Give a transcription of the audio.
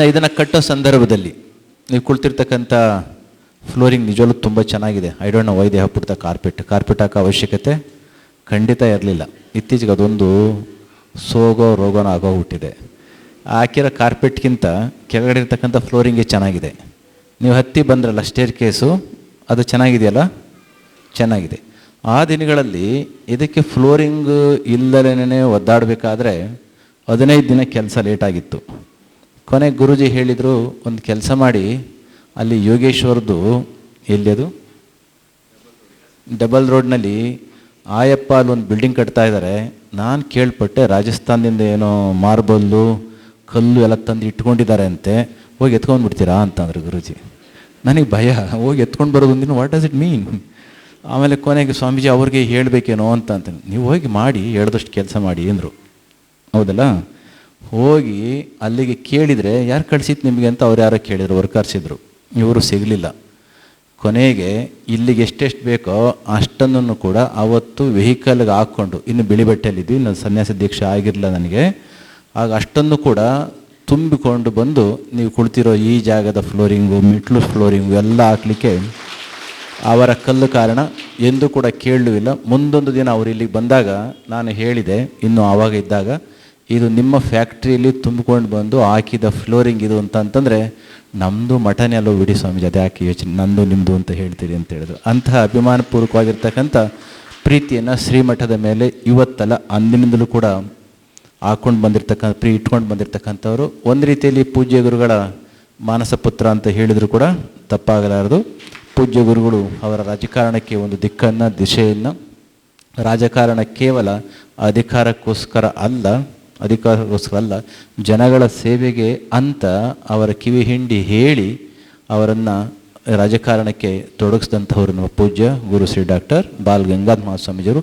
ಇದನ್ನು ಕಟ್ಟೋ ಸಂದರ್ಭದಲ್ಲಿ ನೀವು ಕುಳಿತಿರ್ತಕ್ಕಂಥ ಫ್ಲೋರಿಂಗ್ ನಿಜವಲ್ಲೂ ತುಂಬ ಚೆನ್ನಾಗಿದೆ. ಐ ಡೋಂಟ್ ನೋ ವೈದ್ಯ ಹಾಕ್ಬಿಡ್ತಾ ಕಾರ್ಪೆಟ್ ಕಾರ್ಪೆಟ್ ಹಾಕೋ ಅವಶ್ಯಕತೆ ಖಂಡಿತ ಇರಲಿಲ್ಲ. ಇತ್ತೀಚೆಗೆ ಅದೊಂದು ಸೋಗೋ ರೋಗನ ಆಗೋಗ್ಬಿಟ್ಟಿದೆ ಹಾಕಿರೋ ಕಾರ್ಪೆಟ್ಗಿಂತ ಕೆಳಗಡೆ ಇರ್ತಕ್ಕಂಥ ಫ್ಲೋರಿಂಗೇ ಚೆನ್ನಾಗಿದೆ. ನೀವು ಹತ್ತಿ ಬಂದ್ರಲ್ಲ ಸ್ಟೇರ್ ಕೇಸು, ಅದು ಚೆನ್ನಾಗಿದೆಯಲ್ಲ? ಚೆನ್ನಾಗಿದೆ. ಆ ದಿನಗಳಲ್ಲಿ ಇದಕ್ಕೆ ಫ್ಲೋರಿಂಗ್ ಇಲ್ಲದೇನೆ ಒದ್ದಾಡಬೇಕಾದ್ರೆ ಹದಿನೈದು ದಿನ ಕೆಲಸ ಲೇಟಾಗಿತ್ತು ಕೊನೆಗೆ ಗುರುಜಿ ಹೇಳಿದರು, ಒಂದು ಕೆಲಸ ಮಾಡಿ, ಅಲ್ಲಿ ಯೋಗೇಶ್ವರದು, ಎಲ್ಲಿ ಅದು? ಡಬಲ್ ರೋಡ್ನಲ್ಲಿ ಆಯಪ್ಪ ಅಲ್ಲಿ ಒಂದು ಬಿಲ್ಡಿಂಗ್ ಕಟ್ತಾ ಇದ್ದಾರೆ ನಾನು ಕೇಳ್ಪಟ್ಟೆ, ರಾಜಸ್ಥಾನದಿಂದ ಏನೋ ಮಾರ್ಬಲ್ಲು, ಕಲ್ಲು ಎಲ್ಲ ತಂದು ಇಟ್ಕೊಂಡಿದ್ದಾರೆ ಅಂತೆ. ಹೋಗಿ ಎತ್ಕೊಂಡು ಬಿಡ್ತೀರಾ ಅಂತಂದ್ರು ಗುರುಜಿ. ನನಗೆ ಭಯ, ಹೋಗಿ ಎತ್ಕೊಂಡು ಬರೋದು ಒಂದಿನ ವಾಟ್ ಡಸ್ ಇಟ್ ಮೀನ್ ಆಮೇಲೆ ಕೊನೆಗೆ ಸ್ವಾಮೀಜಿ ಅವ್ರಿಗೆ ಹೇಳಬೇಕೇನೋ ಅಂತ ಅಂತ. ನೀವು ಹೋಗಿ ಮಾಡಿ, ಹೇಳ್ದಷ್ಟು ಕೆಲಸ ಮಾಡಿ ಅಂದರು. ಹೌದಲ್ಲ? ಹೋಗಿ ಅಲ್ಲಿಗೆ ಕೇಳಿದರೆ, ಯಾರು ಕಳಿಸಿತ್ತು ನಿಮಗೆ ಅಂತ ಅವ್ರು ಯಾರೋ ಕೇಳಿದ್ರು ವರ್ಕರ್ಸಿದ್ರು ಇವರು ಸಿಗಲಿಲ್ಲ. ಕೊನೆಗೆ ಇಲ್ಲಿಗೆ ಎಷ್ಟೆಷ್ಟು ಬೇಕೋ ಅಷ್ಟನ್ನು ಕೂಡ ಅವತ್ತು ವೆಹಿಕಲ್ಗೆ ಹಾಕ್ಕೊಂಡು, ಇನ್ನು ಬಿಳಿ ಬಟ್ಟೆಯಲ್ಲಿದ್ವಿ ನಾನು ಸನ್ಯಾಸ ದೀಕ್ಷೆ ಆಗಿರಲಿಲ್ಲ ನನಗೆ. ಆಗ ಅಷ್ಟನ್ನು ಕೂಡ ತುಂಬಿಕೊಂಡು ಬಂದು, ನೀವು ಕುಳಿತಿರೋ ಈ ಜಾಗದ ಫ್ಲೋರಿಂಗು ಮಿಟ್ಲು ಫ್ಲೋರಿಂಗು ಎಲ್ಲ ಹಾಕ್ಲಿಕ್ಕೆ ಅವರ ಕಲ್ಲು ಕಾರಣ ಎಂದೂ ಕೂಡ ಕೇಳಲೂ ಇಲ್ಲ. ಮುಂದೊಂದು ದಿನ ಅವರು ಇಲ್ಲಿಗೆ ಬಂದಾಗ ನಾನು ಹೇಳಿದೆ, ಇನ್ನು ಆವಾಗ ಇದ್ದಾಗ ಇದು ನಿಮ್ಮ ಫ್ಯಾಕ್ಟ್ರಿಯಲ್ಲಿ ತುಂಬಿಕೊಂಡು ಬಂದು ಹಾಕಿದ ಫ್ಲೋರಿಂಗ್ ಇದು ಅಂತ ಅಂತಂದರೆ ನಮ್ಮದು ಮಠನೇ ಅಲ್ಲೋ ಬಿಡಿ ಸ್ವಾಮೀಜಿ ಅದೇ ಯಾಕೆ ಯೋಚನೆ, ನಂದು ನಿಮ್ಮದು ಅಂತ ಹೇಳ್ತೀರಿ ಅಂತ ಹೇಳಿದ್ರು. ಅಂತಹ ಅಭಿಮಾನಪೂರ್ವಕವಾಗಿರ್ತಕ್ಕಂಥ ಪ್ರೀತಿಯನ್ನು ಶ್ರೀಮಠದ ಮೇಲೆ ಇವತ್ತಲ್ಲ, ಅಂದಿನಿಂದಲೂ ಕೂಡ ಹಾಕ್ಕೊಂಡು ಬಂದಿರತಕ್ಕಂಥ ಪ್ರೀ ಇಟ್ಕೊಂಡು ಬಂದಿರತಕ್ಕಂಥವ್ರು. ಒಂದು ರೀತಿಯಲ್ಲಿ ಪೂಜ್ಯ ಗುರುಗಳ ಮಾನಸ ಪುತ್ರ ಅಂತ ಹೇಳಿದರೂ ಕೂಡ ತಪ್ಪಾಗಲಾರದು. ಪೂಜ್ಯ ಗುರುಗಳು ಅವರ ರಾಜಕಾರಣಕ್ಕೆ ಒಂದು ದಿಕ್ಕನ್ನು, ದಿಶೆಯನ್ನು, ರಾಜಕಾರಣ ಕೇವಲ ಅಧಿಕಾರಕ್ಕೋಸ್ಕರ ಅಲ್ಲ ಅಧಿಕಾರಕ್ಕೋಸ್ಕರ ಅಲ್ಲ ಜನಗಳ ಸೇವೆಗೆ ಅಂತ ಅವರ ಕಿವಿ ಹಿಂಡಿ ಹೇಳಿ ಅವರನ್ನು ರಾಜಕಾರಣಕ್ಕೆ ತೊಡಗಿಸಿದಂಥವ್ರು ನಮ್ಮ ಪೂಜ್ಯ ಗುರು ಶ್ರೀ ಡಾಕ್ಟರ್ ಬಾಲ್ ಗಂಗಾಧ ಮಹಾಸ್ವಾಮೀಜಿಯವರು